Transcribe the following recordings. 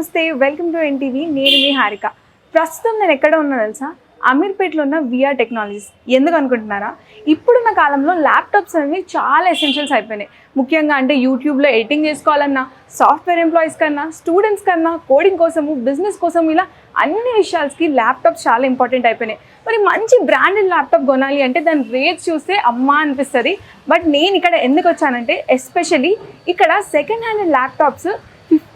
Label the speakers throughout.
Speaker 1: నమస్తే welcome to NTV నేను మీ హారిక. ప్రస్తుతం నేను ఎక్కడ ఉన్నా తెలుసా? అమీర్పేట్లో ఉన్న విఆర్ టెక్నాలజీస్ ఎందుకు అనుకుంటున్నారా? ఇప్పుడున్న కాలంలో ల్యాప్టాప్స్ అనేవి చాలా ఎసెన్షియల్స్ అయిపోయినాయి. ముఖ్యంగా అంటే యూట్యూబ్లో ఎడిటింగ్ చేసుకోవాలన్నా సాఫ్ట్వేర్ ఎంప్లాయీస్ కన్నా స్టూడెంట్స్ కన్నా కోడింగ్ కోసము బిజినెస్ కోసం ఇలా అన్ని విషయాలకి ల్యాప్టాప్స్ చాలా ఇంపార్టెంట్ అయిపోయినాయి. మరి మంచి బ్రాండెడ్ ల్యాప్టాప్ కొనాలి అంటే దాని రేట్ చూస్తే అమ్మా అనిపిస్తుంది. బట్ నేను ఇక్కడ ఎందుకు వచ్చానంటే ఎస్పెషలీ ఇక్కడ second hand laptops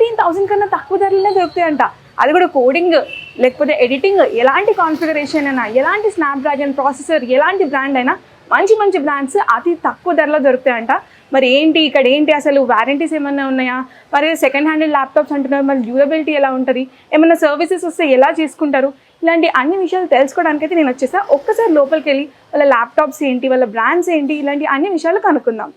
Speaker 1: fifteen thousand కన్నా తక్కువ ధరలనే దొరుకుతాయంట. అది కూడా కోడింగ్ లేకపోతే ఎడిటింగ్ ఎలాంటి కాన్ఫిగరేషన్ అయినా ఎలాంటి స్నాప్డ్రాగన్ ప్రాసెసర్ ఎలాంటి బ్రాండ్ అయినా మంచి మంచి బ్రాండ్స్ అతి తక్కువ ధరలో దొరుకుతాయంట. మరి ఏంటి ఇక్కడ ఏంటి అసలు వారంటీస్ ఏమైనా ఉన్నాయా? మరి సెకండ్ హ్యాండ్ ల్యాప్టాప్స్ అంటున్నారు మరి డ్యూరబిలిటీ ఎలా ఉంటుంది? ఏమైనా సర్వీసెస్ వస్తే ఎలా చేసుకుంటారు? ఇలాంటి అన్ని విషయాలు తెలుసుకోవడానికి అయితే నేను వచ్చేసా. ఒక్కసారి లోపలికి వెళ్ళి వాళ్ళ ల్యాప్టాప్స్ ఏంటి వాళ్ళ బ్రాండ్స్ ఏంటి ఇలాంటి అన్ని విషయాలు కనుక్కుందాం.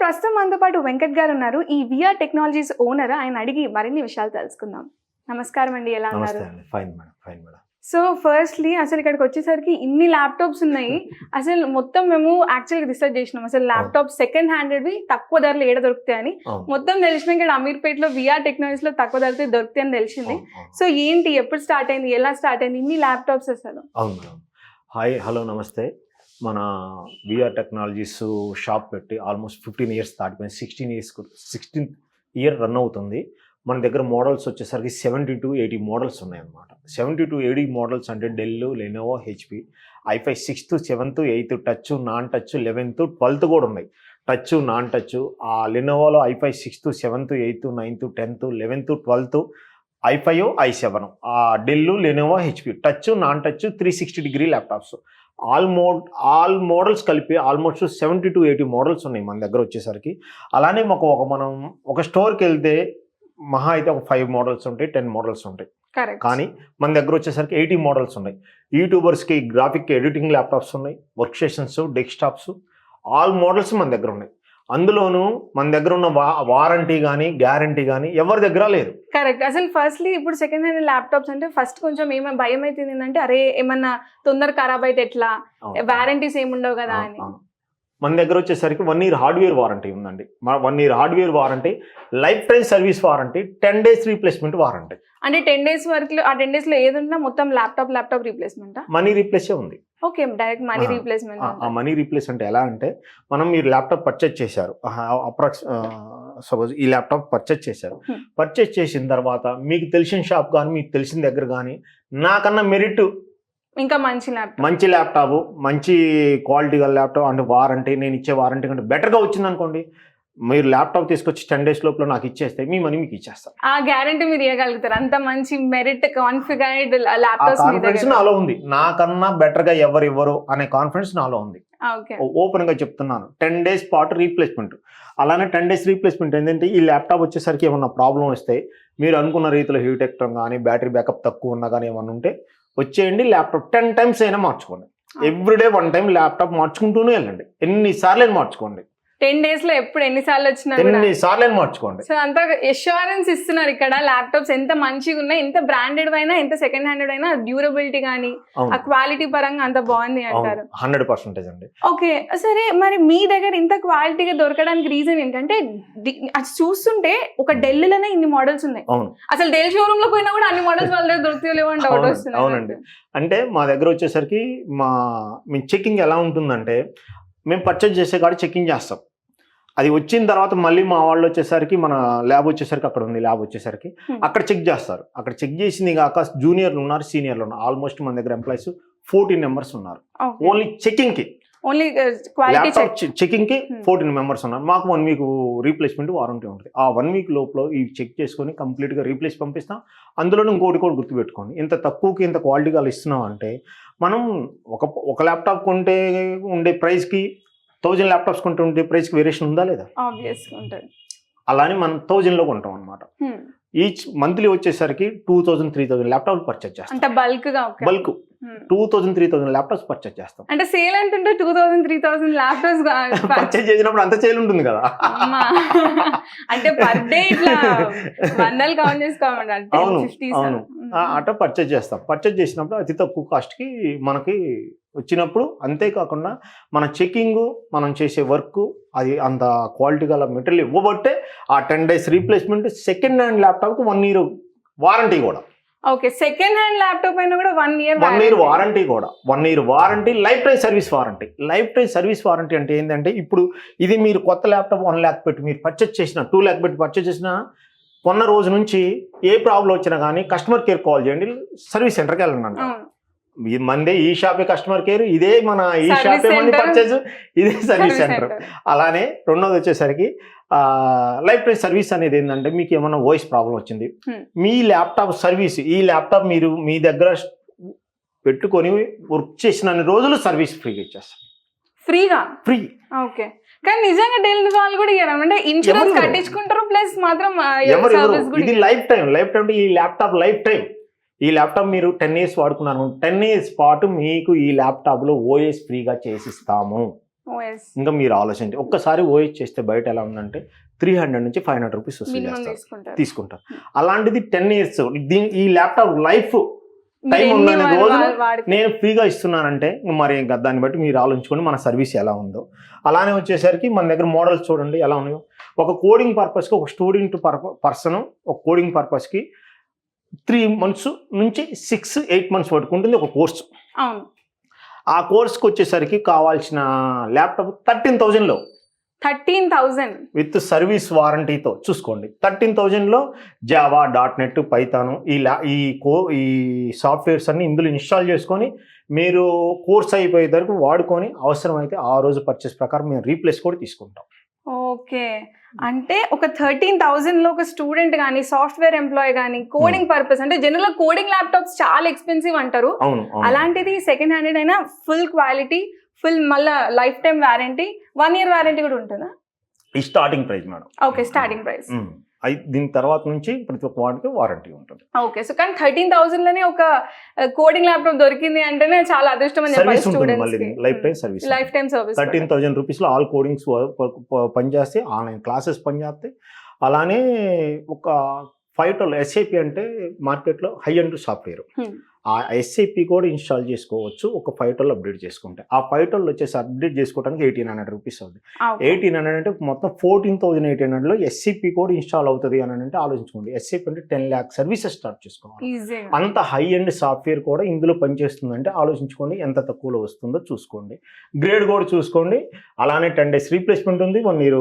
Speaker 1: ప్రస్తుతం మనతో పాటు వెంకట్ గారు ఉన్నారు. ఈ విఆర్ టెక్నాలజీస్ ఓనర్ ఆయన అడిగి మరిన్ని విషయాలు తెలుసుకుందాం. నమస్కారం అండి. ఎలా ఉన్నారు?
Speaker 2: అండి. Fine madam. Fine madam.
Speaker 1: So firstly అసలు ఇక్కడికి వచ్చేసరికి ఇన్ని ల్యాప్టాప్స్ ఉన్నాయి. అసలు మొత్తం మేము యాక్చువల్గా రీసెర్చ్ చేసినాం. అసలు ల్యాప్టాప్ సెకండ్ హ్యాండెడ్వి తక్కువ ధరలు ఏడ దొరుకుతాయని
Speaker 2: అవును.
Speaker 1: మొత్తం తెలిసిన ఇక్కడ అమీర్పేటలో విఆర్ టెక్నాలజీస్లో తక్కువ ధరతో దొరుకుతాయని తెలిసింది. సో ఏంటి? ఎప్పుడు స్టార్ట్ అయింది? ఎలా స్టార్ట్ అయింది? ఇన్ని ల్యాప్టాప్స్ అసలు?
Speaker 2: అవును హాయ్ హలో నమస్తే. మన విఆర్ టెక్నాలజీస్ షాప్ పెట్టి ఆల్మోస్ట్ ఫిఫ్టీన్ ఇయర్స్ దాటిపోయింది. Sixteen years sixteenth year run అవుతుంది. మన దగ్గర మోడల్స్ వచ్చేసరికి సెవెంటీ టు ఎయిటీ మోడల్స్ ఉన్నాయన్నమాట. సెవెంటీ టు ఎయిటీ మోడల్స్ అంటే Dell Lenovo HP i five sixth seventh eighth touch non touch eleventh twelfth కూడా ఉన్నాయి. టచ్ నాన్ టచ్ ఆ లెనోవోలో i five sixth seventh eighth ninth tenth eleventh twelfth i five i seven ఆ Dell Lenovo HP touch non touch three sixty degree laptops. All mod all models కలిపి almost seventy to eighty models ఉన్నాయి మన దగ్గర వచ్చేసరికి. అలానే మాకు ఒక మనం ఒక స్టోర్కి వెళ్తే మహా అయితే ఒక ఫైవ్ మోడల్స్ ఉంటాయి టెన్ మోడల్స్ ఉంటాయి. కానీ మన దగ్గర వచ్చేసరికి ఎయిటీ మోడల్స్ ఉన్నాయి. యూట్యూబర్స్కి గ్రాఫిక్ ఎడిటింగ్ ల్యాప్టాప్స్ ఉన్నాయి work stations desktops all models మన దగ్గర ఉన్నాయి. అందులోనూ మన దగ్గర ఉన్న వారంటీ కానీ గ్యారంటీ కానీ ఎవరి దగ్గర లేదు.
Speaker 1: కరెక్ట్ అసలు ఫస్ట్లీ ఇప్పుడు సెకండ్ హ్యాండ్ ల్యాప్టాప్స్ అంటే ఫస్ట్ కొంచెం ఏమైనా భయం అవుతుంది ఏంటంటే అరే ఏమన్నా తొందర ఖరాబ్ అయితే ఎట్లా? వారంటీస్ ఏముండవు కదా అని.
Speaker 2: మన దగ్గర వచ్చేసరికి వన్ ఇయర్ హార్డ్వేర్ వారంటీ ఉందండి. One year hardware warranty life time service warranty ten days replacement warranty
Speaker 1: అంటే టెన్ డేస్ వరకు ఆ టెన్ డేస్లో ఏది ఉన్నా మొత్తం ల్యాప్టాప్ ల్యాప్టాప్ రీప్లేస్మెంట్
Speaker 2: మనీ రీప్లేసే ఉంది.
Speaker 1: ఓకే డైరెక్ట్ మనీ రీప్లేస్మెంట్
Speaker 2: ఆ- మనీ రీప్లేస్ అంటే ఎలా అంటే మనం మీరు ల్యాప్టాప్ పర్చేజ్ చేశారు. అప్రాక్స్ సపోజ్ ఈ ల్యాప్టాప్ పర్చేజ్ చేశారు.
Speaker 1: Hmm.
Speaker 2: పర్చేజ్ చేసిన తర్వాత మీకు తెలిసిన షాప్ కానీ మీకు తెలిసిన దగ్గర కానీ నాకన్నా మెరిట్
Speaker 1: ఇంకా మంచి ల్యాప్టాప్
Speaker 2: మంచి ల్యాప్టాప్ మంచి క్వాలిటీ గల ల్యాప్టాప్ అంటే వారంటీ నేను ఇచ్చే వారంటీ కంటే బెటర్గా వచ్చింది అనుకోండి మీరు ల్యాప్టాప్ తీసుకొచ్చి టెన్ డేస్ లోపల నాకు ఇచ్చేస్తే మీ మనీ మీకు ఇచ్చేస్తాను
Speaker 1: ఆ గ్యారంటీ మీరు ఇవ్వగలుగుతారు అంత మంచి మెరిట్ కాన్ఫిగర్డ్
Speaker 2: ఆ
Speaker 1: ల్యాప్టాప్స్
Speaker 2: కాన్ఫిడెన్స్ నాలో ఉంది. నాకన్నా బెటర్గా ఎవరు ఇవ్వరు అనే కాన్ఫిడెన్స్ నాలో ఉంది. ఓపెన్గా చెప్తున్నాను. టెన్ డేస్ పాటు రీప్లేస్మెంట్ అలానే టెన్ డేస్ రీప్లేస్మెంట్ ఏంటంటే ఈ ల్యాప్టాప్ వచ్చేసరికి ఏమన్నా ప్రాబ్లం వస్తే మీరు అనుకున్న రీతిలో హీట్ ఎక్కడం కానీ బ్యాటరీ బ్యాకప్ తక్కువ ఉన్నా కానీ ఏమన్నా ఉంటే వచ్చేయండి ల్యాప్టాప్ టెన్ టైమ్స్ అయినా మార్చుకోండి. ఎవ్రీడే వన్ టైం ల్యాప్టాప్ మార్చుకుంటూనే వెళ్ళండి. ఎన్నిసార్లు అయినా మార్చుకోండి.
Speaker 1: టెన్ డేస్లో ఎప్పుడు ఎన్నిసార్లు వచ్చినా కూడా.
Speaker 2: ఎన్నిసార్లు అయినా మార్చుకోండి.
Speaker 1: సో అంత ఎష్యూరెన్స్ ఇస్తున్నారు ఇక్కడ. ల్యాప్టాప్స్ ఎంత మంచిగా ఉన్నాయి ఎంత బ్రాండెడ్ అయినా ఎంత సెకండ్ హ్యాండెడ్ అయినా డ్యూరబిలిటీ కానీ ఆ క్వాలిటీ పరంగా అంత బాగుంది అంటారు.
Speaker 2: హండ్రెడ్ పర్సెంటేజ్ అండి.
Speaker 1: ఓకే సరే మరి మీ దగ్గర ఇంత క్వాలిటీగా దొరకడానికి రీజన్ ఏంటంటే అది చూస్తుంటే ఒక ఢిల్లీలోనే ఇన్ని మోడల్స్ ఉన్నాయి. అసలు ఢిల్లీ షోరూమ్లో పోయినా కూడా అన్ని మోడల్స్ వాళ్ళ దగ్గర దొరుకుతాయో అని డౌట్ వస్తుంది
Speaker 2: అవునండి. అంటే మా దగ్గర వచ్చేసరికి మా మీ చెకింగ్ ఎలా ఉంటుందంటే మేము పర్చేజ్ చేసే కాడ చెకింగ్ చేస్తాం. అది వచ్చిన తర్వాత మళ్ళీ మా వాళ్ళు వచ్చేసరికి మన ల్యాబ్ వచ్చేసరికి అక్కడ ఉంది ల్యాబ్ వచ్చేసరికి
Speaker 1: Hmm.
Speaker 2: అక్కడ చెక్ చేస్తారు. అక్కడ చెక్ చేసింది కాక జూనియర్లు ఉన్నారు సీనియర్లు ఉన్నారు. ఆల్మోస్ట్ మన దగ్గర ఎంప్లాయీస్ ఫోర్టీన్ మెంబర్స్ ఉన్నారు. ఓన్లీ చెకింగ్కి
Speaker 1: ఓన్లీ క్వాలిటీ
Speaker 2: చెకింగ్కి
Speaker 1: Hmm.
Speaker 2: ఫోర్టీన్ మెంబర్స్ ఉన్నారు. మాకు వన్ వీక్ రీప్లేస్మెంట్ వారంటీ ఉంటుంది. ఆ వన్ వీక్ లోపల ఈ చెక్ చేసుకొని కంప్లీట్గా రీప్లేస్ పంపిస్తాం. అందులో ఇంకోటి కూడా గుర్తుపెట్టుకోండి. ఇంత తక్కువకి ఇంత క్వాలిటీగా ఇస్తున్నాం అంటే మనం ఒక ఒక ల్యాప్టాప్ కొంటే ఉండే ప్రైస్కి థౌజండ్ ల్యాప్టాప్స్ కొంటే ఉండే ప్రైస్కి వేరియేషన్ ఉందా లేదా? అలానే మనం థౌజండ్లో కొంటాం అనమాట
Speaker 1: Hmm.
Speaker 2: ఈచ్ మంత్లీ వచ్చేసరికి two thousand three thousand laptop purchase చేస్తాం.
Speaker 1: అంటే bulk
Speaker 2: bulk two thousand three thousand laptops purchase చేస్తాం.
Speaker 1: అంటే సేల్ ఎంత ఉంటే two thousand three thousand laptops
Speaker 2: purchase చేసినప్పుడు అంత సేల్ ఉంటుంది కదా.
Speaker 1: అంటే పర్ డే ఇట్లా వందలు కౌంట్ చేసుకోమండి. అంటే
Speaker 2: అవును, అవును. ఆ, అట్లా పర్చేజ్ చేస్తాం. పర్చేజ్ చేసినప్పుడు అతి తక్కువ కాస్ట్కి మనకి వచ్చినప్పుడు అంతేకాకుండా మన చెకింగ్ మనం చేసే వర్క్ అది అంత క్వాలిటీ గల మెటీరియల్ ఇవ్వబట్టే ఆ ten days replacement second hand ల్యాప్టాప్కి one year warranty కూడా.
Speaker 1: ఓకే సెకండ్ హ్యాండ్ ల్యాప్టాప్ అయినా కూడా one year
Speaker 2: one year warranty. కూడా. One year warranty life time service warranty. Life time service warranty అంటే ఏంటంటే ఇప్పుడు ఇది మీరు కొత్త ల్యాప్టాప్ వన్ ల్యాక్ పెట్టి మీరు పర్చేజ్ చేసిన టూ ల్యాక్ పెట్టి పర్చేజ్ చేసిన కొన్న రోజు నుంచి ఏ ప్రాబ్లం వచ్చినా కానీ కస్టమర్ కేర్ కాల్ చేయండి సర్వీస్ సెంటర్కి వెళ్ళండి మందే ఈ షాపే కస్టమర్ కేర్ ఇదే మన ఈ షాపే మంది. పర్చేజ్ ఇదే సర్వీస్ సెంటర్ అలానే రెండోది వచ్చేసరికి లైఫ్ టైం సర్వీస్ అనేది ఏంటంటే మీకు ఏమైనా వాయిస్ ప్రాబ్లం వచ్చింది.
Speaker 1: Hmm.
Speaker 2: మీ ల్యాప్టాప్ సర్వీస్ ఈ ల్యాప్టాప్ మీరు మీ దగ్గర పెట్టుకొని వర్క్ చేసిన రోజులు సర్వీస్ ఫ్రీగా ఇచ్చేస్తాం
Speaker 1: ఫ్రీగా
Speaker 2: ఫ్రీ
Speaker 1: ఓకే కానీ నిజంగా డెలివరీ వాళ్ళు కూడా ఇయ్యరు. అంటే ఇన్సూరెన్స్? కట్టించుకుంటారు ప్లస్ మాత్రం
Speaker 2: ఇది లైఫ్ టైం లైఫ్ టైం ఈ ల్యాప్టాప్ లైఫ్ టైం ఈ ల్యాప్టాప్ మీరు టెన్ ఇయర్స్ వాడుకున్నారు టెన్ ఇయర్స్ పాటు మీకు ఈ ల్యాప్టాప్లో ఓఎస్ ఫ్రీగా చేసిస్తాము. ఇంకా మీరు ఆలోచించి ఒక్కసారి ఓఎస్ చేస్తే బయట ఎలా ఉందంటే త్రీ హండ్రెడ్ నుంచి ఫైవ్ హండ్రెడ్ రూపీస్ చేస్తారు.
Speaker 1: తీసుకుంటారు.
Speaker 2: అలాంటిది టెన్ ఇయర్స్ దీని ఈ ల్యాప్టాప్ లైఫ్
Speaker 1: ఎన్ని
Speaker 2: ఉందనే
Speaker 1: వాడితే-
Speaker 2: నేను ఫ్రీగా ఇస్తున్నానంటే మరి ఇంకా దాన్ని బట్టి మీరు ఆలోచించుకొని మన సర్వీస్ ఎలా ఉందో. అలానే వచ్చేసరికి మన దగ్గర మోడల్స్ చూడండి ఎలా ఉన్నాయో. ఒక కోడింగ్ పర్పస్కి ఒక స్టూడెంట్ పర్సన్ ఒక కోడింగ్ పర్పస్కి త్రీ మంత్స్ నుంచి సిక్స్ ఎయిట్ మంత్స్ పట్టుకుంటుంది ఒక కోర్సు.
Speaker 1: అవును.
Speaker 2: ఆ కోర్స్కి వచ్చేసరికి కావాల్సిన ల్యాప్టాప్ థర్టీన్ థౌజండ్లో.
Speaker 1: Thirteen thousand.
Speaker 2: విత్ సర్వీస్ వారంటీతో చూసుకోండి. థర్టీన్ థౌజండ్లో జావా డాట్ నెట్ పైథాను ఈ లా ఈ కో ఈ సాఫ్ట్వేర్స్ అన్ని ఇందులో ఇన్స్టాల్ చేసుకొని మీరు కోర్స్ అయిపోయే వరకు వాడుకొని అవసరమైతే ఆ రోజు పర్చేస్ ప్రకారం మేము రీప్లేస్ కూడా తీసుకుంటాం.
Speaker 1: ఓకే. అంటే ఒక థర్టీన్ థౌజండ్లో ఒక స్టూడెంట్ కానీ సాఫ్ట్వేర్ ఎంప్లాయ్ కానీ కోడింగ్ పర్పస్ అంటే జనరల్ కోడింగ్ ల్యాప్టాప్స్ చాలా ఎక్స్పెన్సివ్ అంటారు. అలాంటిది సెకండ్ హ్యాండెడ్ అయినా ఫుల్ క్వాలిటీ ఫుల్ మళ్ళా life time warranty one year warranty కూడా ఉంటుందా?
Speaker 2: ఈ starting price madam
Speaker 1: okay starting price
Speaker 2: దీని తర్వాత నుంచి ప్రతి ఒక్క వాడికి వారంటీ ఉంటుంది.
Speaker 1: ఓకే సో కానీ థర్టీన్ థౌసండ్లోనే ఒక కోడింగ్ ల్యాప్టాప్ దొరికింది అంటేనే చాలా అదృష్టం అని
Speaker 2: సర్వీస్ ఉంటుంది మళ్ళీ life time service
Speaker 1: life time service
Speaker 2: thirteen thousand రూపీస్లో ఆల్ కోడింగ్స్ పనిచేస్తే ఆన్లైన్ క్లాసెస్ పనిచేస్తాయి అలానే ఒక ఫైటల్ ఎస్ఐపి అంటే మార్కెట్లో హై అండ్ సాఫ్ట్వేర్. ఆ ఎస్ఐపి కూడా ఇన్స్టాల్ చేసుకోవచ్చు ఒక ఫైటల్ అప్డేట్ చేసుకుంటే. ఆ ఫైటల్ వచ్చేసి అప్డేట్ చేసుకోవడానికి ఎయిటీన్ హండ్రెడ్ రూపీస్ అవుతుంది ఎయిటీన్ హండ్రెడ్ అంటే మొత్తం ఫోర్టీన్ థౌసండ్ ఎయిటీన్ హండ్రెడ్లో ఎస్సీపీ కూడా ఇన్స్టాల్ అవుతుంది అని అంటే ఆలోచించుకోండి. ఎస్సీపీ అంటే టెన్ ల్యాక్ సర్వీసెస్ స్టార్ట్ చేసుకోవాలి. అంత హై ఎండ్ సాఫ్ట్వేర్ కూడా ఇందులో పనిచేస్తుందంటే ఆలోచించుకోండి ఎంత తక్కువలో వస్తుందో చూసుకోండి. గ్రేడ్ కూడా చూసుకోండి. అలానే టెన్ డేస్ రీప్లేస్మెంట్ ఉంది. ఇయర్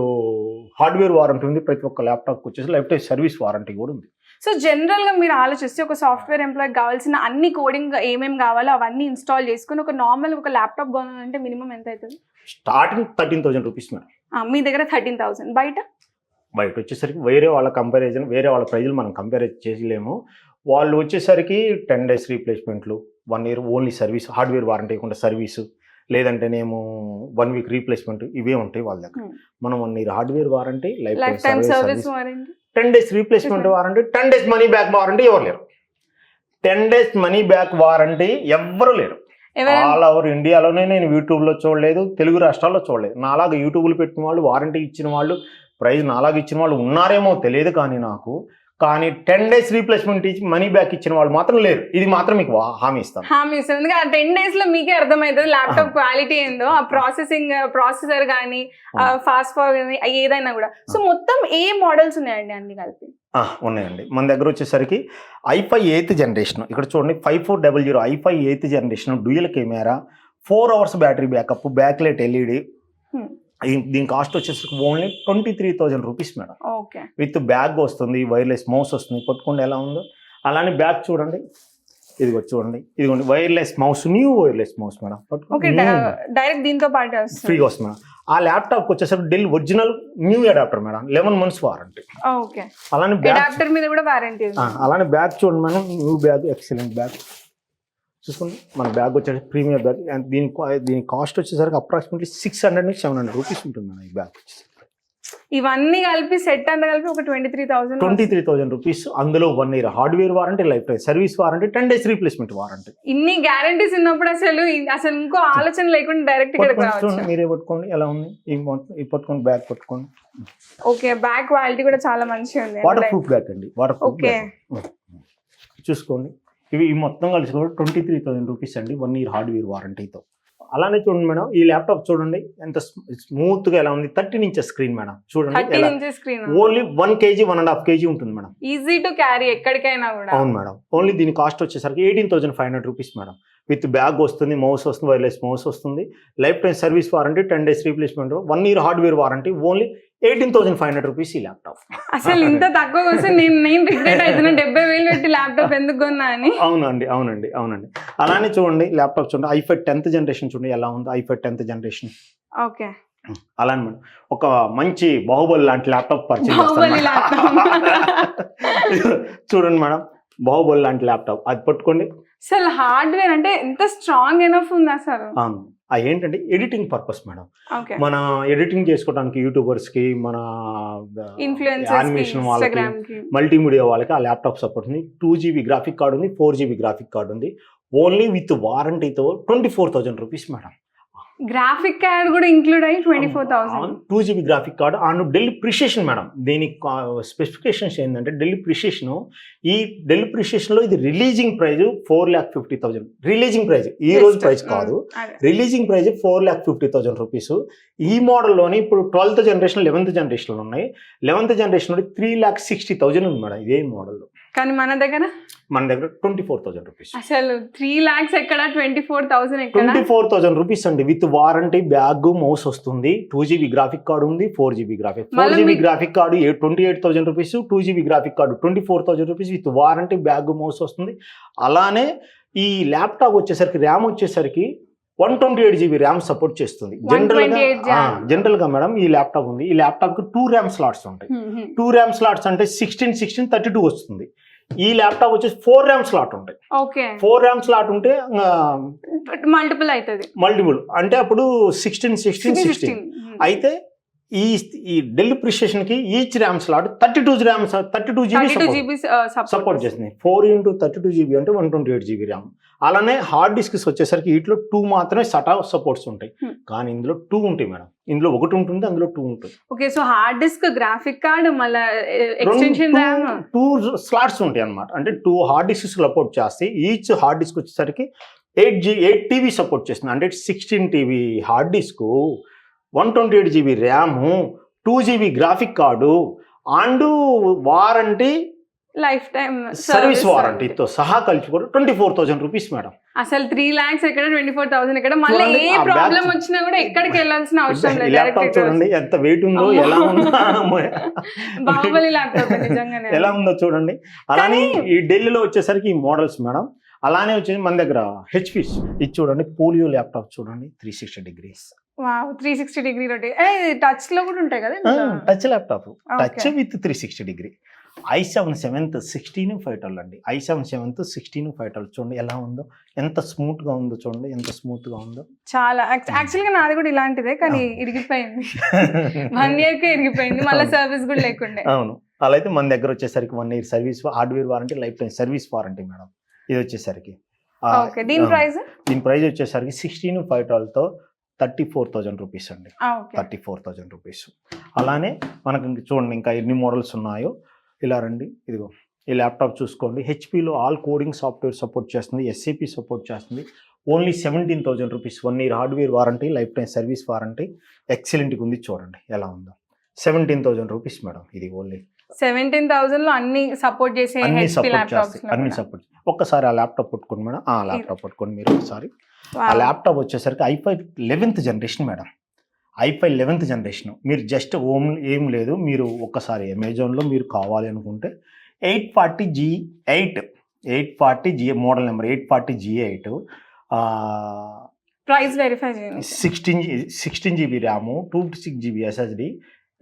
Speaker 2: హార్డ్వేర్ వారంటీ ఉంది. ప్రతి ఒక్క ల్యాప్టాప్కి వచ్చేసి లైఫ్ టైం సర్వీస్ వారంటీ కూడా ఉంది.
Speaker 1: సో జనరల్గా మీరు ఆలోచిస్తే ఒక సాఫ్ట్వేర్ ఎంప్లాయ్ కావాల్సిన అన్ని కోడింగ్ ఏమేమి కావాలో అవన్నీ ఇన్స్టాల్ చేసుకుని ఒక నార్మల్ ఒక ల్యాప్టాప్ కొనాలంటే మినిమం ఎంత అవుతుంది?
Speaker 2: Starting thirteen thousand rupees madam
Speaker 1: మీ దగ్గర థర్టీన్ థౌసండ్ బయట?
Speaker 2: బయట వచ్చేసరికి వేరే వాళ్ళ కంపారిజన్ వేరే వాళ్ళ ప్రైజులు మనం కంపేర్ చేయలేము. వాళ్ళు వచ్చేసరికి ten days రీప్లేస్మెంట్లు one year only service hardware warranty ఇవ్వకుండా సర్వీసు లేదంటేనేమో వన్ వీక్ రీప్లేస్మెంట్ ఇవే ఉంటాయి వాళ్ళ దగ్గర.
Speaker 1: Hmm.
Speaker 2: మనం one year hardware warranty life
Speaker 1: life time service warranty
Speaker 2: ten days replacement warranty ten days money back warranty ఎవరు లేరు. Ten days money back warranty ఎవ్వరు లేరు. ఆల్ ఓవర్ ఇండియాలోనే నేను యూట్యూబ్లో చూడలేదు తెలుగు రాష్ట్రాల్లో చూడలేదు. నాలాగా యూట్యూబ్లో పెట్టిన వాళ్ళు వారంటీ ఇచ్చిన వాళ్ళు ప్రైజ్ నాలాగా ఇచ్చిన వాళ్ళు ఉన్నారేమో తెలియదు కానీ నాకు కానీ టెన్ డేస్ రీప్లేస్మెంట్ ఇచ్చి మనీ బ్యాక్ ఇచ్చిన వాళ్ళు మాత్రం లేరు. ఇది మాత్రం మీకు హామీ ఇస్తాను
Speaker 1: హామీ ఇస్తుంది ఎందుకంటే ఆ టెన్ డేస్లో మీకే అర్థమవుతుంది ల్యాప్టాప్ క్వాలిటీ ఏందో ఆ ప్రాసెసింగ్ ప్రాసెసర్ కానీ ఫాస్ట్ ఫార్వర్డ్ కానీ ఏదైనా కూడా. సో మొత్తం ఏ మోడల్స్ ఉన్నాయండి అన్ని కలిపి?
Speaker 2: ఉన్నాయండి. మన దగ్గర వచ్చేసరికి ఐఫై ఎయిత్ జనరేషన్ ఇక్కడ చూడండి five four double zero i five eighth generation dual camera four hours battery backup back light LED. దీని కాస్ట్ వచ్చేసరికి only twenty three thousand rupees madam.
Speaker 1: Okay.
Speaker 2: With bag వస్తుంది వైర్లెస్ మౌస్ వస్తుంది పట్టుకోండి ఎలా ఉందో. అలానే బ్యాగ్ చూడండి. ఇదిగో చూడండి. ఇదిగోండి wireless mouse new wireless mouse madam.
Speaker 1: Okay direct దీంతో పాటు
Speaker 2: ఫ్రీగా వస్తుంది మేడం. ఆ ల్యాప్టాప్కి వచ్చేసరికి Dell original new adapter madam. Eleven months warranty
Speaker 1: okay.
Speaker 2: అలానే బ్యాగ్
Speaker 1: అడాప్టర్ మీద కూడా వారంటీ
Speaker 2: అలానే బ్యాగ్ చూడండి madam. New bag excellent bag చూసుకోండి మన బ్యాగ్ వచ్చేసి ప్రీమియం బ్యాగ్. అండ్ దీని దీని కాస్ట్ వచ్చేసరికి అప్రాక్సిమేట్లీ సిక్స్ హండ్రెడ్ నుంచి సెవెన్ హండ్రెడ్ రూపీస్ ఉంటుంది మేడం ఈ బ్యాగ్ వచ్చేసరికి.
Speaker 1: ఇవన్నీ కలిపి సెట్ అంతా కలిపి ఒక twenty three thousand
Speaker 2: twenty three thousand rupees అందులో one year hardware warranty life time service warranty ten days replacement warranty.
Speaker 1: ఇన్ని గ్యారంటీస్ ఉన్నప్పుడు అసలు అసలు ఇంకో ఆలోచన లేకుండా డైరెక్ట్
Speaker 2: మీరే పట్టుకోండి ఎలా ఉంది ఈ పట్టుకొని బ్యాగ్ పట్టుకోండి
Speaker 1: ఓకే బ్యాక్ క్వాలిటీ కూడా చాలా మంచిగా ఉంది.
Speaker 2: వాటర్ ప్రూఫ్ బ్యాగ్ అండి వాటర్ ప్రూఫ్
Speaker 1: Okay.
Speaker 2: చూసుకోండి. ఇవి మొత్తం కలిసి కూడా ట్వంటీ త్రీ థౌసండ్ రూపీస్ అండి. వన్ ఇయర్ హార్డ్వేర్ వారంటీతో. అలానే చూడండి మేడం ఈ ల్యాప్టాప్ చూడండి ఎంత స్మూత్గా ఎలా ఉంది. థర్టీన్ ఇంచెస్ స్క్రీన్ మేడం చూడండి only one kg one and half kg ఉంటుంది మేడం.
Speaker 1: ఈజీ టు క్యారీ ఎక్కడికైనా కూడా.
Speaker 2: అవును మేడం. ఓన్లీ దీని కాస్ట్ వచ్చేసరికి eighteen thousand five hundred rupees madam. With bag వస్తుంది మౌస్ వస్తుంది వైర్లెస్ మౌస్ వస్తుంది. Life time service warranty ten days replacement. One year hardware warranty only eighteen thousand five hundred rupees ఈ laptop
Speaker 1: అసలు ఇంత తక్కువ వస్తే నేను నేను రిగ్రెట్ అవుతున్నా. డెబ్బై వేలు పెట్టి ల్యాప్టాప్ ఎందుకు కొన్నా అని.
Speaker 2: అవునండి అవునండి అవునండి. అలానే చూడండి ల్యాప్టాప్ చూడండి. ఐఫై టెన్త్ జనరేషన్ చూడండి ఎలా ఉంది i five tenth generation
Speaker 1: okay.
Speaker 2: అలానే మేడం ఒక మంచి బాహుబలి లాంటి ల్యాప్టాప్ పర్చేజ్ చూడండి మేడం బాహుబలి లాంటి ల్యాప్టాప్ అది పట్టుకోండి.
Speaker 1: అసలు హార్డ్వేర్ అంటే ఎంత స్ట్రాంగ్ ఎనఫ్ ఉంది అసలు
Speaker 2: అవును. అది ఏంటంటే ఎడిటింగ్ పర్పస్ మేడం. మన ఎడిటింగ్ చేసుకోవడానికి యూట్యూబర్స్కి మన యానిమేషన్ వాళ్ళకి మల్టీమీడియా వాళ్ళకి ఆ ల్యాప్టాప్ సపోర్ట్ ఉంది. టూ జీబీ గ్రాఫిక్ కార్డ్ ఉంది ఫోర్ జీబీ గ్రాఫిక్ కార్డ్ ఉంది. Only with వారంటీతో twenty four thousand rupees madam.
Speaker 1: Graphic card కూడా ఇంక్లూడ్ అయ్యి twenty four thousand
Speaker 2: two GB graphic card and Dell Precision madam దీని specifications ఏంటంటే Dell ప్రిషియేషన్ ఈ Dell ప్రిషియేషన్లో ఇది releasing price four lakh fifty thousand releasing price ఈ రోజు price కాదు. Releasing price four lakh fifty thousand rupees ఈ మోడల్లోని ఇప్పుడు ట్వెల్త్ జనరేషన్ లెవెన్త్ జనరేషన్లో ఉన్నాయి. Eleventh generation three lakh sixty thousand ఉంది మేడం ఇదే మోడల్లో
Speaker 1: కానీ మన దగ్గర?
Speaker 2: మన దగ్గర ట్వంటీ ఫోర్ థౌసండ్ రూపీస్
Speaker 1: అసలు త్రీ లాక్స్ ఎక్కడ? Twenty four thousand
Speaker 2: twenty four thousand rupees అండి. విత్ వారంటీ బ్యాగ్ మౌస్ వస్తుంది. టూ జీబీ గ్రాఫిక్ కార్డు ఉంది four GB graphic four GB graphic card twenty eight thousand rupees two GB graphic card twenty four thousand rupees with warranty bag mouse వస్తుంది. అలానే ఈ laptop వచ్చేసరికి RAM వచ్చేసరికి one twenty eight GB RAM support చేస్తుంది. జనరల్గా
Speaker 1: 128 RAM.
Speaker 2: జనరల్గా madam ఈ laptop ఉంది. ఈ ల్యాప్టాప్కి టూ ర్యామ్ స్లాట్స్ ఉంటాయి. టూ ర్యామ్ స్లాట్స్ అంటే సిక్స్టీన్ సిక్స్టీన్ థర్టీ టూ వస్తుంది. ఈ ల్యాప్టాప్ వచ్చేసి ఫోర్ ర్యామ్ స్లాట్ ఉంటాయి.
Speaker 1: ఓకే.
Speaker 2: ఫోర్ ర్యామ్ స్లాట్ ఉంటే
Speaker 1: మల్టిపుల్ అవుతుంది.
Speaker 2: మల్టిపుల్ అంటే అప్పుడు సిక్స్టీన్ సిక్స్టీన్ సిక్స్టీన్ అయితే ఈ ఈ Dell ప్రిషియేషన్కి each RAM slot thirty two RAM thirty two GB support చేస్తుంది. Four into thirty two GB అంటే one twenty eight GB RAM అలానే హార్డ్ డిస్క్స్ వచ్చేసరికి వీటిలో టూ మాత్రమే సటా సపోర్ట్స్ ఉంటాయి.
Speaker 1: Hmm.
Speaker 2: కానీ ఇందులో టూ ఉంటాయి మేడం. ఇందులో ఒకటి ఉంటుంది అందులో టూ ఉంటుంది.
Speaker 1: Okay so hard disk graphic card మళ్ళీ ఎక్స్టెన్షన్
Speaker 2: టూ స్లాట్స్ ఉంటాయి అన్నమాట. అంటే టూ హార్డ్ డిస్క్స్ సపోర్ట్ చేస్తే ఈచ్ హార్డ్ డిస్క్ వచ్చేసరికి eight G eight TB support చేస్తుంది. అంటే sixteen TB hard disk one twenty eight GB RAM two GB graphic card and warranty
Speaker 1: life time
Speaker 2: service వారంటీతో సహా కలిసి కూడా twenty four thousand rupees madam
Speaker 1: అసలు three lakhs ఎక్కడ twenty four thousand ఎక్కడ? మళ్ళీ ఏ problem వచ్చినా కూడా ఎక్కడికి వెళ్ళాల్సిన అవసరం లేదు
Speaker 2: ల్యాప్టాప్
Speaker 1: డైరెక్ట్
Speaker 2: చూడండి. ఎంత వెయిట్ ఉందో. ఎలా ఉందో
Speaker 1: బాహుబలి ల్యాప్టాప్ నిజంగానే.
Speaker 2: ఎలా ఉందో చూడండి. అలానే ఈ ఢిల్లీలో వచ్చేసరికి ఈ మోడల్స్ మేడం అలానే వచ్చేసి మన దగ్గర హెచ్పిస్ ఇది చూడండి పోలియో ల్యాప్టాప్ చూడండి three sixty degrees
Speaker 1: wow three sixty degree టచ్లో కూడా ఉంటాయి కదా?
Speaker 2: Touch laptop touch. With three sixty degree i seven seventh sixteen five twelve అండి i seven seventh sixteen five twelve చూడండి ఎలా ఉందో ఎంత స్మూత్గా ఉందో చూడండి ఎంత స్మూత్గా ఉందో.
Speaker 1: చాలా యాక్చువల్గా నాది కూడా ఇలాంటిదే కానీ ఇరిగిపోయింది. వన్ ఇయర్ కే ఇరిగిపోయింది మళ్ళీ సర్వీస్ కూడా లేకుండే.
Speaker 2: అవును. అలా అయితే మన దగ్గర వచ్చేసరికి one year service hardware warranty life time service warranty madam. ఇది వచ్చేసరికి.
Speaker 1: దీని ప్రైస్?
Speaker 2: దీని ప్రైస్ వచ్చేసరికి సిక్స్టీన్ ఫైవ్ ట్వెల్వ్తో థర్టీ ఫోర్ థౌజండ్ రూపీస్ అండి. Thirty four thousand rupees. అలానే మనకు చూడండి ఇంకా ఎన్ని మోడల్స్ ఉన్నాయో ఇలా రండి ఇదిగో. ఈ ల్యాప్టాప్ చూసుకోండి. హెచ్పిలో ఆల్ కోడింగ్ సాఫ్ట్వేర్ సపోర్ట్ చేస్తుంది ఎస్ఏపి సపోర్ట్ చేస్తుంది. Only seventeen thousand rupees. One year hardware warranty life time service warranty. ఎక్సలెంట్గా ఉంది చూడండి ఎలా ఉందో. సెవెంటీన్ థౌజండ్ రూపీస్ మేడం ఇది ఓన్లీ.
Speaker 1: సెవెంటీన్ థౌసండ్లో అన్ని సపోర్ట్ చేసే
Speaker 2: అన్ని సపోర్ట్ చేస్తాయి అన్ని సపోర్ట్ ఒక్కసారి ఆ ల్యాప్టాప్ పట్టుకోండి మేడం. ఆ ల్యాప్టాప్ పట్టుకోండి మీరు ఒకసారి. ఆ ల్యాప్టాప్ వచ్చేసరికి i five eleventh generation madam. I five eleventh generation. మీరు జస్ట్ ఓమ్ ఏం లేదు. మీరు ఒక్కసారి అమెజాన్లో మీరు కావాలి అనుకుంటే eight forty G eight eight forty G model number eight forty G eight
Speaker 1: price verify
Speaker 2: sixteen sixteen GB RAM two fifty six GB SSD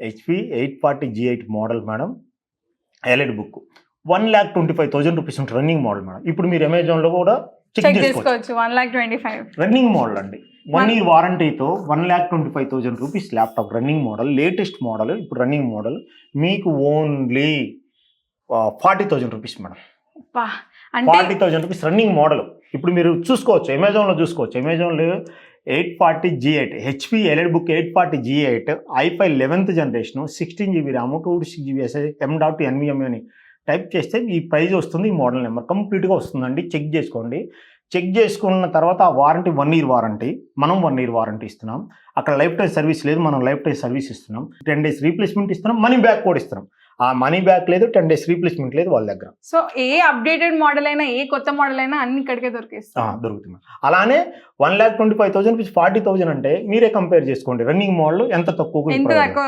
Speaker 2: HP eight forty G eight model madam EliteBook. One lakh twenty five thousand rupees ఉంటుంది running model madam. ఇప్పుడు మీరు అమెజాన్లో కూడా check చేసుకోవచ్చు.
Speaker 1: One lakh twenty five.
Speaker 2: Running model అండి. One year వారంటీతో one lakh twenty five thousand rupees laptop running model latest model ఇప్పుడు running model మీకు only forty thousand rupees madam. Forty thousand rupees running model. ఇప్పుడు మీరు చూసుకోవచ్చు అమెజాన్లో చూసుకోవచ్చు. అమెజాన్లో eight forty G eight HP EliteBook eight forty G eight i five eleventh generation sixteen GB RAM two six GB SI M dot NVM అని type చేస్తే ఈ praise వస్తుంది ఈ మోడల్ నెంబర్. కంప్లీట్గా వస్తుందండి. చెక్ చేసుకోండి. చెక్ చేసుకున్న తర్వాత ఆ వారంటీ వన్ ఇయర్ వారంటీ మనం వన్ ఇయర్ వారంటీ ఇస్తున్నాం. అక్కడ లైఫ్ టైం సర్వీస్ లేదు మనం లైఫ్ టైం సర్వీస్ ఇస్తున్నాం. టెన్ డేస్ రీప్లేస్మెంట్ ఇస్తున్నాం మనీ బ్యాక్ కూడా ఇస్తున్నాం. ఆ మనీ బ్యాక్ లేదు టెన్ డేస్ రీప్లేస్మెంట్ లేదు వాళ్ళ దగ్గర.
Speaker 1: సో ఏ అప్డేటెడ్ మోడల్ అయినా ఏ కొత్త మోడల్ అయినా అన్ని ఇక్కడికే దొరికేస్తాయి.
Speaker 2: దొరుకుతుంది అలానే one lakh twenty five thousand rupees forty thousand అంటే మీరే కంపేర్ చేసుకోండి రన్నింగ్ మోడల్ ఎంత తక్కువ
Speaker 1: ఎంత తక్కువ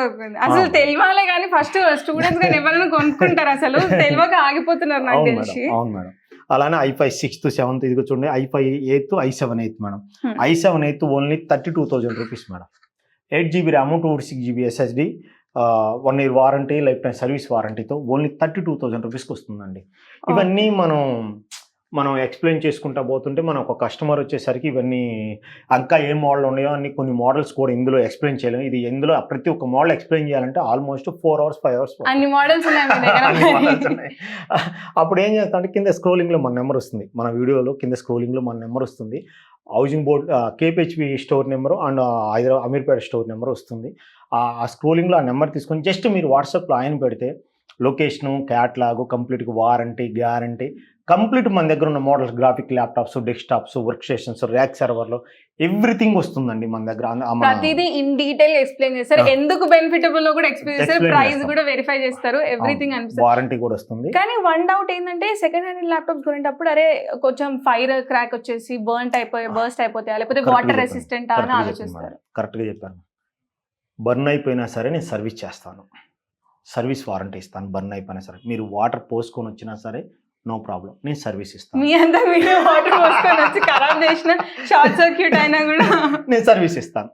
Speaker 1: అసలు తెలియాలే కానీ ఫస్ట్ స్టూడెంట్స్ ఎవరైనా కొనుక్కుంటారు అసలు. తెలియక ఆగిపోతున్నారు నాకు తెలిసి.
Speaker 2: అవును మేడం. అలానే ఐఫై సిక్స్త్ సెవెంత్ ఇది చూడండి. I five eighth i seven eighth madam. I seven eighth only thirty two thousand rupees madam. Eight GB RAM two six GB SSD one year warranty life time service వారంటీతో only thirty two thousand రూపీస్కి వస్తుందండి. ఇవన్నీ మనం మనం explain చేసుకుంటా పోతుంటే మనం ఒక customer వచ్చేసరికి ఇవన్నీ ఇంకా ఏ మోడల్ ఉన్నాయో అన్ని కొన్ని మోడల్స్ కూడా ఇందులో ఎక్స్ప్లెయిన్ చేయలేము ఇది ఇందులో ప్రతి ఒక్క మోడల్ ఎక్స్ప్లెయిన్ చేయాలంటే almost four hours five hours
Speaker 1: అన్ని మోడల్స్.
Speaker 2: అప్పుడు ఏం చేస్తాం అంటే కింద స్క్రోలింగ్లో మన నెంబర్ వస్తుంది. మన వీడియోలో కింద స్క్రోలింగ్లో మన నెంబర్ వస్తుంది. Housing board KPHB store number and Hyderabad Ameerpet store number వస్తుంది. ఆ స్క్రోలింగ్లో ఆ నెంబర్ తీసుకొని జస్ట్ మీరు వాట్సాప్లో ఆయన పెడితే లొకేషను క్యాట్లాగ్ కంప్లీట్గా వారంటీ గ్యారంటీ కంప్లీట్ మన దగ్గర ఉన్న models graphic laptops desktops work stations rack సర్వర్లో everything వస్తుందండి మన దగ్గర.
Speaker 1: ప్రతిదీ ఇన్ డీటెయిల్ ఎక్స్ప్లెయిన్ చేస్తారు. ఎందుకు బెనిఫిటబుల్ కూడా ఎక్స్ప్లెయిన్ చేస్తారు? ప్రైస్. కూడా వెరిఫై చేస్తారు. ఎవ్రీథింగ్ అనిపిస్తుంది.
Speaker 2: వారంటీ కూడా వస్తుంది.
Speaker 1: కానీ వన్ డౌట్ ఏంటంటే సెకండ్ హ్యాండ్ ల్యాప్టాప్స్ కొనేటప్పుడు అరే కొంచెం ఫైర్ క్రాక్ వచ్చేసి బర్న్ అయిపోయి బర్స్ట్ అయిపోతాయి? లేకపోతే
Speaker 2: గా
Speaker 1: వాటర్. రెసిస్టెంట్ అని ఆలోచిస్తారు.
Speaker 2: కరెక్ట్గా చెప్పాను. బర్న్ అయిపోయినా సరే నేను సర్వీస్ చేస్తాను. సర్వీస్ వారంటీ ఇస్తాను. బర్న్ అయిపోయినా సరే. మీరు వాటర్ పోసుకొని వచ్చినా సరే నో ప్రాబ్లం నేను సర్వీస్ ఇస్తాను.
Speaker 1: మీ అంతా మీరు వాటర్ పోసుకొని వచ్చి ఖరాబ్ చేసిన షార్ట్ సర్క్యూట్ అయినా కూడా
Speaker 2: నేను సర్వీస్ ఇస్తాను.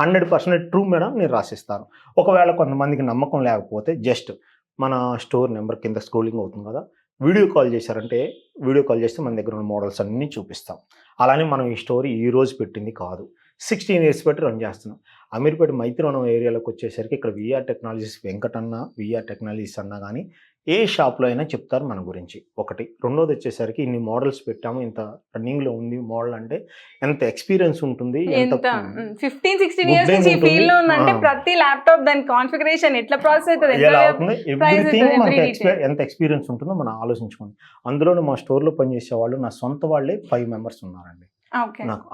Speaker 2: హండ్రెడ్ పర్సెంట్ ట్రూ మేడం నేను రాసిస్తాను. ఒకవేళ కొంతమందికి నమ్మకం లేకపోతే జస్ట్ మన స్టోర్ నెంబర్ కింద స్క్రోలింగ్ అవుతుంది కదా వీడియో కాల్ చేశారంటే వీడియో కాల్ చేస్తే మన దగ్గర ఉన్న మోడల్స్ అన్నీ చూపిస్తాం. అలానే మనం ఈ స్టోరీ ఈ రోజు పెట్టింది కాదు. సిక్స్టీన్ ఇయర్స్ పెట్టి రన్ చేస్తున్నాం. అమీర్పేట మైత్రివనం ఏరియాలోకి వచ్చేసరికి ఇక్కడ VR technologies Venkatanna VR technologies అన్నా కానీ ఏ షాప్లో అయినా చెప్తారు మన గురించి. ఒకటి. రెండోది వచ్చేసరికి ఇన్ని మోడల్స్ పెట్టాము ఇంత రన్నింగ్లో ఉంది మోడల్ అంటే ఎంత ఎక్స్పీరియన్స్ ఉంటుంది
Speaker 1: ఎంత ఫిఫ్టీన్ సిక్స్టీన్ ఇయర్స్ నుంచి. ఫీల్డ్లో ఉందంటే. ప్రతి ల్యాప్టాప్ దాని కాన్ఫిగరేషన్ ఎట్లా ప్రాసెస్ అవుతుంది
Speaker 2: ఎంత ఎక్స్పీరియన్స్ ఉంటుందో మనం ఆలోచించుకోండి. అందులోనే మా స్టోర్లో పనిచేసే వాళ్ళు నా సొంత వాళ్ళే ఫైవ్ మెంబర్స్ ఉన్నారండి. నాకు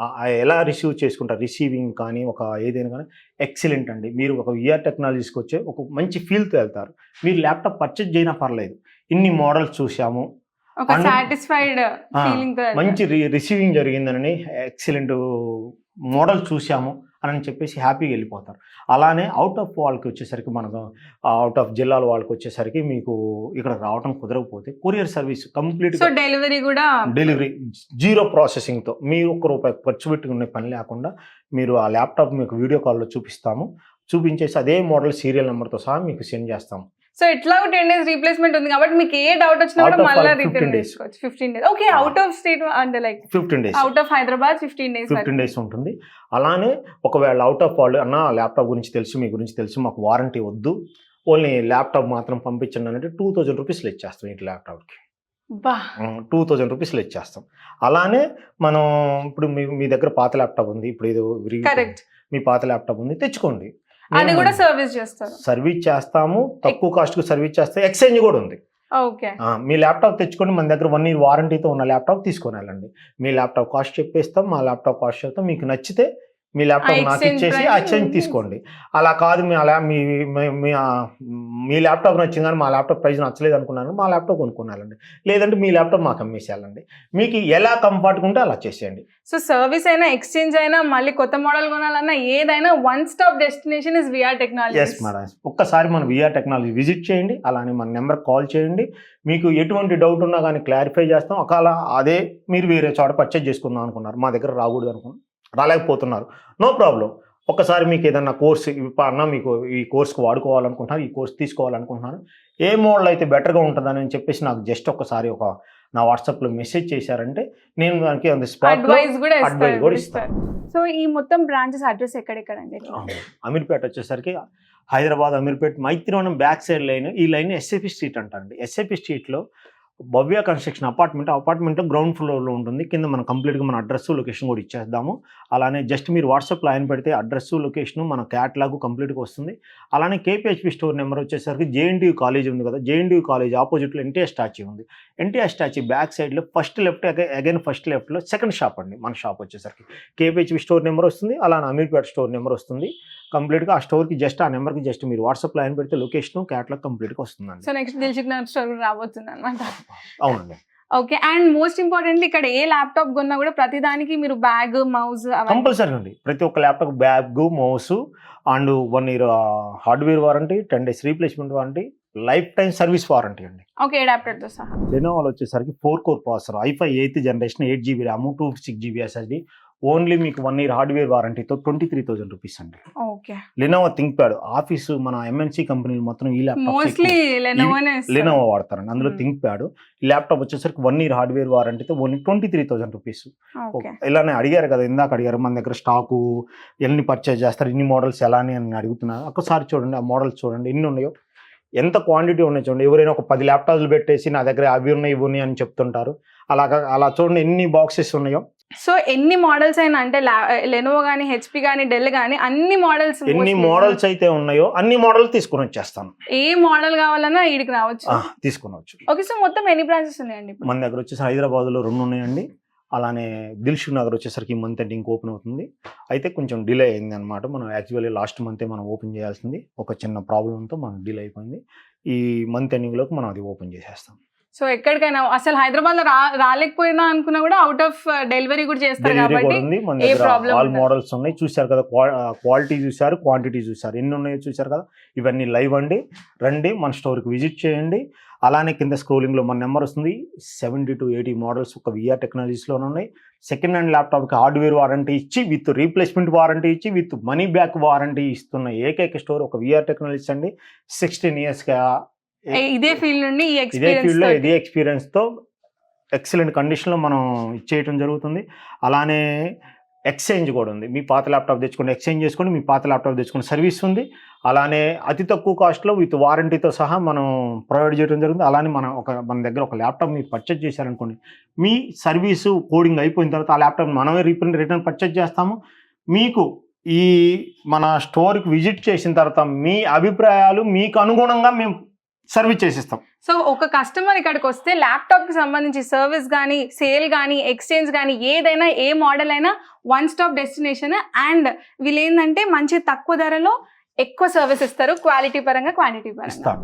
Speaker 2: ఎలా రిసీవ్ చేసుకుంటారు? రిసీవింగ్ కానీ ఒక ఏదైనా కానీ ఎక్సలెంట్ అండి. మీరు ఒక విఆర్ టెక్నాలజీస్కి వచ్చే ఒక మంచి ఫీల్తో వెళ్తారు. మీరు ల్యాప్టాప్ పర్చేజ్ చేయనా పర్లేదు. ఇన్ని మోడల్స్ చూసాము మంచి రిసీవింగ్ జరిగిందని ఎక్సలెంట్ మోడల్ చూసాము అని చెప్పేసి హ్యాపీగా వెళ్ళిపోతారు. అలానే అవుట్ ఆఫ్ వాళ్ళకి వచ్చేసరికి మనకు అవుట్ ఆఫ్ జిల్లాల వాళ్ళకి వచ్చేసరికి మీకు ఇక్కడ రావడం కుదరకపోతే కొరియర్ సర్వీస్ కంప్లీట్
Speaker 1: డెలివరీ కూడా
Speaker 2: డెలివరీ జీరో ప్రాసెసింగ్తో మీరు ఒక్క రూపాయి ఖర్చు పెట్టుకునే పని లేకుండా మీరు ఆ ల్యాప్టాప్ మీకు వీడియో కాల్లో చూపిస్తాము. చూపించేసి అదే మోడల్ సీరియల్ నెంబర్తో సహా మీకు సెండ్ చేస్తాము.
Speaker 1: సో ఎట్లా టెన్ డేస్ రీప్లేస్మెంట్ ఉంది కాబట్టి మీకు ఏ డౌట్ వచ్చినా కూడా మళ్ళీ
Speaker 2: 15
Speaker 1: రిటర్న్. చేసుకోవచ్చు. Fifteen days okay. Out of state అంటే like
Speaker 2: fifteen days
Speaker 1: out of Hyderabad fifteen days
Speaker 2: fifteen days ఉంటుంది. అలానే ఒకవేళ అవుట్ ఆఫ్ వాళ్ళు అన్న ల్యాప్టాప్ గురించి తెలుసు మీ గురించి తెలుసు మాకు వారంటీ వద్దు. ఓన్లీ ల్యాప్టాప్ మాత్రం పంపించండి అంటే టూ థౌజండ్ రూపీస్లో ఇచ్చేస్తాం ఈ ల్యాప్టాప్కి టూ థౌజండ్ రూపీస్లో ఇచ్చేస్తాం అలానే మనం ఇప్పుడు మీ మీ దగ్గర పాత ల్యాప్టాప్ ఉంది. ఇప్పుడు ఇది
Speaker 1: కరెక్ట్
Speaker 2: మీ పాత ల్యాప్టాప్ ఉంది. తెచ్చుకోండి.
Speaker 1: అది కూడా సర్వీస్ చేస్తారు.
Speaker 2: సర్వీస్ చేస్తాము. తక్కువ కాస్ట్కి సర్వీస్ చేస్తే ఎక్స్చేంజ్ కూడా ఉంది. మీ ల్యాప్టాప్ తెచ్చుకొని మన దగ్గర వన్ ఇయర్ వారంటీతో ఉన్న ల్యాప్టాప్ తీసుకొని వెళ్ళండి. మీ ల్యాప్టాప్ కాస్ట్ చెప్పేస్తాం మా ల్యాప్టాప్ కాస్ట్ చెప్తాం. మీకు నచ్చితే మీ ల్యాప్టాప్ నాకు ఇచ్చేసి ఎక్స్చేంజ్ తీసుకోండి. అలా కాదు మీ అలా మీ మీ- ల్యాప్టాప్ నచ్చింది కానీ మా ల్యాప్టాప్ ప్రైస్ నచ్చలేదు అనుకున్నాను మా ల్యాప్టాప్ కొనుక్కున్నాలండి లేదంటే మీ ల్యాప్టాప్ మాకు అమ్మేసేయాలండి. మీకు ఎలా కంఫర్ట్గా ఉంటే అలా చేసేయండి.
Speaker 1: సో సర్వీస్ అయినా ఎక్స్చేంజ్ అయినా మళ్ళీ కొత్త మోడల్ కొనాలన్నా ఏదైనా one stop destination is VR
Speaker 2: S
Speaker 1: technology
Speaker 2: madam ఒక్కసారి మన విఆర్ టెక్నాలజీ విజిట్ చేయండి అలానే మన నెంబర్ కాల్ చేయండి. మీకు ఎటువంటి డౌట్ ఉన్నా కానీ క్లారిఫై చేస్తాం. ఒకవేళ అదే మీరు వేరే చోట పర్చేజ్ చేసుకుందాం అనుకున్నారు మా దగ్గర రాకూడదు అనుకున్నారు రాలేకపోతున్నారు. నో ప్రాబ్లం ఒకసారి మీకు ఏదన్నా కోర్స్ అన్న మీకు ఈ కోర్స్కి వాడుకోవాలనుకుంటున్నారు ఈ కోర్స్ తీసుకోవాలనుకుంటున్నారు ఏ మోడల్ అయితే బెటర్గా ఉంటుందని చెప్పేసి నాకు జస్ట్ ఒకసారి ఒక నా వాట్సాప్లో మెసేజ్ చేశారంటే నేను దానికి అంత
Speaker 1: అడ్వైస్ కూడా
Speaker 2: కూడా
Speaker 1: ఇస్తారు సో ఈ మొత్తం బ్రాంచెస్ అడ్రస్ ఎక్కడెక్కడ అండి
Speaker 2: అమీర్పేట వచ్చేసరికి Hyderabad Ameerpet Maitrivanam back side line ఈ లైన్ ఎస్ఏపి స్ట్రీట్ అంటారండి ఎస్ఏపి స్ట్రీట్లో Bhavya construction apartment apartment ground ఫ్లోర్లో ఉంటుంది. కింద మనం కంప్లీట్గా మన అడ్రస్ లొకేషన్ కూడా ఇచ్చేద్దాము. అలానే జస్ట్ మీరు వాట్సాప్లో ఆయన పెడితే అడ్రస్ లొకేషన్ మన క్యాట్లాగ్ కంప్లీట్గా వస్తుంది. అలానే కేపీహెచ్పి స్టోర్ నెంబర్ వచ్చేసరికి జేఎన్టీయూ కాలేజ్ ఉంది కదా జేఎన్టీయూ కాలేజ్ ఆపోజిట్లో ఎన్టీఆర్ స్టాచ్యూ ఉంది. ఎన్టీఆర్ స్టాచ్యూ బ్యాక్ సైడ్లో ఫస్ట్ లెఫ్ట్ అగైన్ ఫస్ట్ లెఫ్ట్లో సెకండ్ షాప్ అండి మన షాప్ వచ్చేసరికి. కేపీహెచ్పి స్టోర్ నెంబర్ వస్తుంది. అలానే అమీర్పేట స్టోర్ నెంబర్ వస్తుంది. కంప్లీట్గా ఆ స్టోర్కి జస్ట్ ఆ నెంబర్కి జస్ట్ మీరు వాట్సాప్లో ఆయన పెడితే లొకేషన్ క్యాట్లాగ్ కంప్లీట్గా వస్తుందండి.
Speaker 1: So next Dilsukhnagar store కూడా రాబోతుంది అనమాట
Speaker 2: అవునండి.
Speaker 1: ఓకే అండ్ మోస్ట్ ఇంపార్టెంట్లీ ఇక్కడ ఏ ల్యాప్టాప్ కొన్నా కూడా ప్రతిదానికి మీరు బ్యాగ్ మౌస్
Speaker 2: కంపల్సరీ అండి. ప్రతి ఒక్క laptop bag mouse and one year hardware warranty ten days replacement warranty lifetime service warranty అండి.
Speaker 1: ఓకే అడాప్టర్తో సహా.
Speaker 2: లెనోవాలో వచ్చేసరికి four core processor i five eighth generation eight GB RAM two six GB SSD only మీకు one year hardware వారంటీతో twenty three thousand rupees అండి.
Speaker 1: Okay.
Speaker 2: Lenovo ThinkPad office మన MNC కంపెనీలు మొత్తం ఈ ల్యాప్టాప్ లెనోవా వాడతారండి. అందులో. థింక్ ప్యాడ్ ఈ ల్యాప్టాప్ వచ్చేసరికి one year hardware వారంటీతో only twenty three thousand rupees.
Speaker 1: Okay.
Speaker 2: ఇలానే అడిగారు కదా ఇందాక అడిగారు మన దగ్గర స్టాకు ఎన్ని పర్చేజ్ చేస్తారు ఇన్ని మోడల్స్ ఎలా అని అని అడుగుతున్నారు ఒకసారి చూడండి ఆ మోడల్స్ చూడండి ఎన్ని ఉన్నాయో. ఎంత క్వాంటిటీ ఉన్నాయి చూడండి. ఎవరైనా ఒక పది ల్యాప్టాప్లు పెట్టేసి నా దగ్గర అవి ఉన్నాయి ఇవి ఉన్నాయి అని చెప్తుంటారు. అలాగా అలా చూడండి ఎన్ని బాక్సెస్ ఉన్నాయో.
Speaker 1: సో ఎన్ని మోడల్స్ అయినా అంటే లెనోవో కానీ హెచ్పి కానీ డెల్ కానీ అన్ని మోడల్స్
Speaker 2: ఎన్ని మోడల్స్ అయితే ఉన్నాయో అన్ని మోడల్ తీసుకుని వచ్చేస్తాను.
Speaker 1: ఏ మోడల్ కావాలన్నా ఈడికి రావచ్చు.
Speaker 2: ఆ, తీసుకుని వచ్చు.
Speaker 1: ఓకే సో మొత్తం ఎన్ని బ్రాంచెస్ ఉన్నాయండి
Speaker 2: మన దగ్గర వచ్చేసి హైదరాబాద్లో రెండు ఉన్నాయండి. అలానే దిల్షుక్ నగర్ వచ్చేసరికి మంత్ ఎండింగ్ ఓపెన్ అవుతుంది. అయితే కొంచెం డిలే అయింది అనమాట మనం యాక్చువల్లీ లాస్ట్ మంతే మనం ఓపెన్ చేయాల్సింది. ఒక చిన్న ప్రాబ్లంతో మనం డిలే అయిపోయింది. ఈ మంత్ ఎండింగ్లోకి మనం అది ఓపెన్ చేసేస్తాం.
Speaker 1: సో ఎక్కడికైనా అసలు హైదరాబాద్లో రా రాలేకపోయినా అనుకున్నా కూడా అవుట్ ఆఫ్ డెలివరీ కూడా చేస్తారు
Speaker 2: డెలివరీ
Speaker 1: కాబట్టి ఏ
Speaker 2: ఆల్. మోడల్స్ ఉన్నాయి. చూశారు కదా క్వాలిటీ చూశారు క్వాంటిటీ చూశారు. ఎన్ని ఉన్నాయో చూశారు కదా ఇవన్నీ లైవ్ అండి. రండి మన స్టోర్కి విజిట్ చేయండి. అలానే కింద స్క్రోలింగ్లో మన నెంబర్ వస్తుంది. సెవెంటీ టు ఎయిటీ మోడల్స్ ఒక విఆర్ టెక్నాలజీస్లోనే ఉన్నాయి. సెకండ్ హ్యాండ్ ల్యాప్టాప్కి హార్డ్వేర్ వారంటీ ఇచ్చి విత్ రీప్లేస్మెంట్ వారంటీ ఇచ్చి విత్ మనీ బ్యాక్ వారంటీ ఇస్తున్న ఏకైక స్టోర్ ఒక విఆర్ టెక్నాలజీస్ అండి. సిక్స్టీన్ ఇయర్స్గా
Speaker 1: ఇదే ఫీల్డ్ నుండి
Speaker 2: ఇదే ఫీల్డ్లో
Speaker 1: ఎక్స్పీరియన్స్
Speaker 2: ఇదే ఎక్స్పీరియన్స్తో ఎక్సలెంట్ కండిషన్లో మనం ఇచ్చేయటం జరుగుతుంది. అలానే ఎక్స్చేంజ్ కూడా ఉంది. మీ పాత ల్యాప్టాప్ తెచ్చుకొని ఎక్స్చేంజ్ చేసుకొని మీ పాత ల్యాప్టాప్ తెచ్చుకుని సర్వీస్ ఉంది. అలానే అతి తక్కువ కాస్ట్లో విత్ వారంటీతో సహా మనం ప్రొవైడ్ చేయడం జరుగుతుంది. అలానే మనం ఒక మన దగ్గర ఒక ల్యాప్టాప్ మీరు పర్చేజ్ చేశారనుకోండి మీ సర్వీసు కోడింగ్ అయిపోయిన తర్వాత ఆ ల్యాప్టాప్ మనమే రిటర్న్ రిటర్న్ పర్చేజ్ చేస్తాము. మీకు ఈ మన స్టోర్కి విజిట్ చేసిన తర్వాత మీ అభిప్రాయాలు మీకు అనుగుణంగా మేము సర్వీస్ చేసిస్తాం.
Speaker 1: సో ఒక కస్టమర్ ఇక్కడికి వస్తే ల్యాప్టాప్కి సంబంధించి సర్వీస్ కానీ సేల్ కానీ ఎక్స్చేంజ్ కానీ ఏదైనా ఏ మోడల్ అయినా వన్ స్టాప్ డెస్టినేషన్ అండ్ వీళ్ళు ఏంటంటే మంచి తక్కువ ధరలో ఎక్కువ సర్వీస్ ఇస్తారు క్వాలిటీ పరంగా క్వాంటిటీ పరంగా.